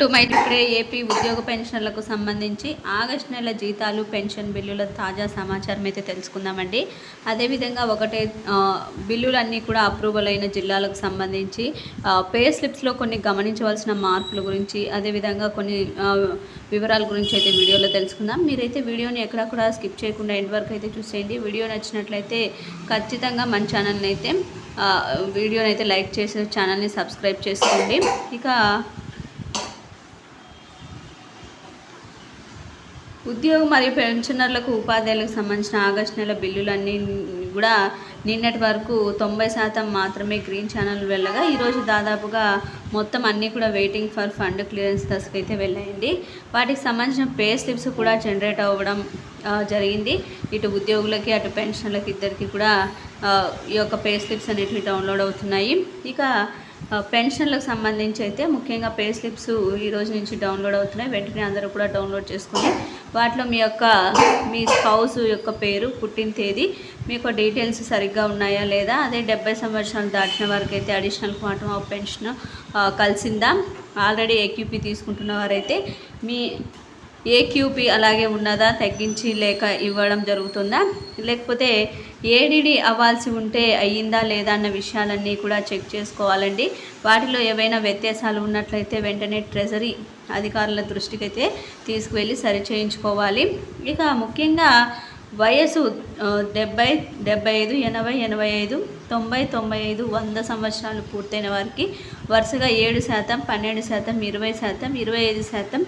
To my ఇప్పుడే AP ఉద్యోగ పెన్షన్లకు సంబంధించి ఆగస్టు నెల జీతాలు పెన్షన్ బిల్లుల తాజా సమాచారం అయితే తెలుసుకుందామండి. అదేవిధంగా ఒకటే బిల్లులన్నీ కూడా అప్రూవల్ అయిన జిల్లాలకు సంబంధించి పే స్లిప్స్లో కొన్ని గమనించవలసిన మార్పుల గురించి అదేవిధంగా కొన్ని వివరాల గురించి అయితే వీడియోలో తెలుసుకుందాం. మీరైతే వీడియోని ఎక్కడా కూడా స్కిప్ చేయకుండా ఎండ్ వరకు అయితే చూసేయండి. వీడియో నచ్చినట్లయితే ఖచ్చితంగా మన ఛానల్ని అయితే వీడియోని అయితే లైక్ చేసి ఛానల్ని సబ్స్క్రైబ్ చేసుకోండి. ఇక ఉద్యోగం మరియు పెన్షనర్లకు ఉపాధ్యాయులకు సంబంధించిన ఆగస్టు నెల బిల్లులన్నీ కూడా నిన్నటి వరకు తొంభై శాతం మాత్రమే గ్రీన్ ఛానల్ వెళ్ళగా ఈరోజు దాదాపుగా మొత్తం అన్నీ కూడా వెయిటింగ్ ఫర్ ఫండ్ క్లియరెన్స్ దశకు అయితే వెళ్ళాయండి. వాటికి సంబంధించిన పే స్లిప్స్ కూడా జనరేట్ అవ్వడం జరిగింది. ఇటు ఉద్యోగులకి అటు పెన్షన్లకి ఇద్దరికి కూడా ఈ యొక్క పే స్లిప్స్ అనేటివి డౌన్లోడ్ అవుతున్నాయి. ఇక పెన్షన్లకు సంబంధించి అయితే ముఖ్యంగా పే స్లిప్స్ ఈ రోజు నుంచి డౌన్లోడ్ అవుతున్నాయి. వెంటనే అందరూ కూడా డౌన్లోడ్ చేసుకుని వాటిలో మీ యొక్క మీ స్పౌస్ యొక్క పేరు పుట్టిన తేదీ మీ యొక్క డీటెయిల్స్ సరిగ్గా ఉన్నాయా లేదా అదే డెబ్బై సంవత్సరాలు దాటిన వారికి అయితే అడిషనల్ క్వాంటమ్ ఆఫ్ పెన్షన్ కలిసిందా? ఆల్రెడీ ఏక్యూపీ తీసుకుంటున్న వారైతే మీ ఏక్యూపీ అలాగే ఉన్నదా తగ్గించి లేక ఇవ్వడం జరుగుతుందా? లేకపోతే ఏడిడి అవ్వాల్సి ఉంటే అయ్యిందా లేదా అన్న విషయాలన్నీ కూడా చెక్ చేసుకోవాలండి. వాటిలో ఏవైనా వ్యత్యాసాలు ఉన్నట్లయితే వెంటనే ట్రెజరీ అధికారుల దృష్టికి అయితే తీసుకువెళ్ళి సరి చేయించుకోవాలి. ఇక ముఖ్యంగా వయసు డెబ్బై డెబ్బై ఐదు ఎనభై ఎనభై ఐదు తొంభై తొంభై ఐదు వంద సంవత్సరాలు పూర్తయిన వారికి వరుసగా ఏడు శాతం పన్నెండు శాతం ఇరవై శాతం ఇరవై ఐదు శాతం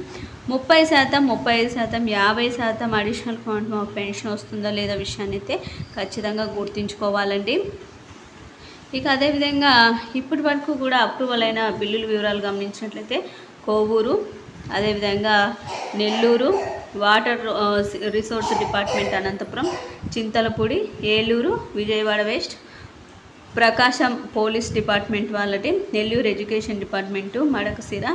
ముప్పై శాతం ముప్పై ఐదు శాతం యాభై శాతం అడిషనల్ క్వాంటమ్ ఆఫ్ పెన్షన్ వస్తుందా లేదా విషయాన్ని అయితే ఖచ్చితంగా గుర్తుంచుకోవాలండి. ఇక అదేవిధంగా ఇప్పటి వరకు కూడా అప్రూవల్ అయిన బిల్లుల వివరాలు గమనించినట్లయితే కోవూరు అదేవిధంగా Nellore water resource department Anantapur Chintalapudi Eluru Vijayawada west Prakasam police department వాళ్ళటి Nellore education department Madakasira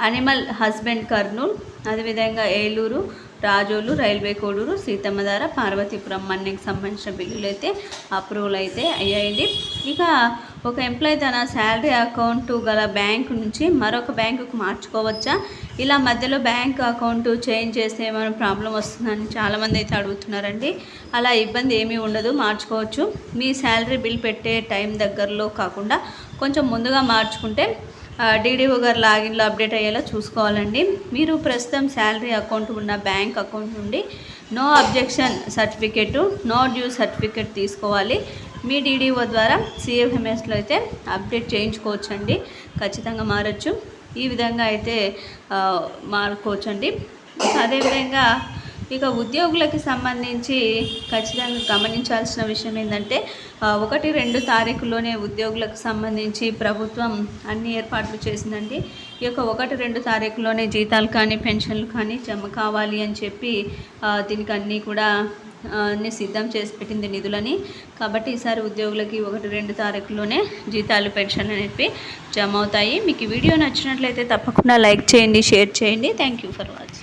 animal husband Kurnool అదేవిధంగా ఏలూరు రాజోలు రైల్వే కోడూరు సీతమ్మధార పార్వతీపురం మన్నికి సంబంధించిన బిల్లులు అయితే అప్రూవల్ అయితే అయ్యాయండి. ఇక ఒక ఎంప్లాయ్ తన శాలరీ అకౌంట్ గల బ్యాంకు నుంచి మరొక బ్యాంకుకు మార్చుకోవచ్చా? ఇలా మధ్యలో బ్యాంక్ అకౌంట్ చేంజ్ చేస్తే ఏమైనా ప్రాబ్లం వస్తుందని చాలామంది అయితే అడుగుతున్నారండి. అలా ఇబ్బంది ఏమీ ఉండదు మార్చుకోవచ్చు. మీ శాలరీ బిల్ పెట్టే టైం దగ్గరలో కాకుండా కొంచెం ముందుగా మార్చుకుంటే డీడీఓ గారు లాగిన్లో అప్డేట్ అయ్యేలా చూసుకోవాలండి. మీరు ప్రస్తుతం శాలరీ అకౌంట్ ఉన్న బ్యాంక్ అకౌంట్ నుండి no objection certificate no due certificate తీసుకోవాలి. మీ డీడీఓ ద్వారా సిఎఫ్ఎంఎస్లో అయితే అప్డేట్ చేయించుకోవచ్చండి. ఖచ్చితంగా మారచ్చు. ఈ విధంగా అయితే మారుకోవచ్చండి. అదేవిధంగా ఇక ఉద్యోగులకి సంబంధించి ఖచ్చితంగా గమనించాల్సిన విషయం ఏంటంటే ఒకటి రెండు తారీఖులోనే ఉద్యోగులకు సంబంధించి ప్రభుత్వం అన్ని ఏర్పాట్లు చేసిందండి. ఈ యొక్క ఒకటి రెండు తారీఖులోనే జీతాలు కానీ పెన్షన్లు కానీ జమ కావాలి అని చెప్పి దీనికి అన్నీ కూడా అన్ని సిద్ధం చేసి పెట్టింది నిధులని. కాబట్టి ఈసారి ఉద్యోగులకి ఒకటి రెండు తారీఖులోనే జీతాలు పెన్షన్ అనేవి జమ అవుతాయి. మీకు వీడియో నచ్చినట్లయితే తప్పకుండా లైక్ చేయండి షేర్ చేయండి. Thank you for watching.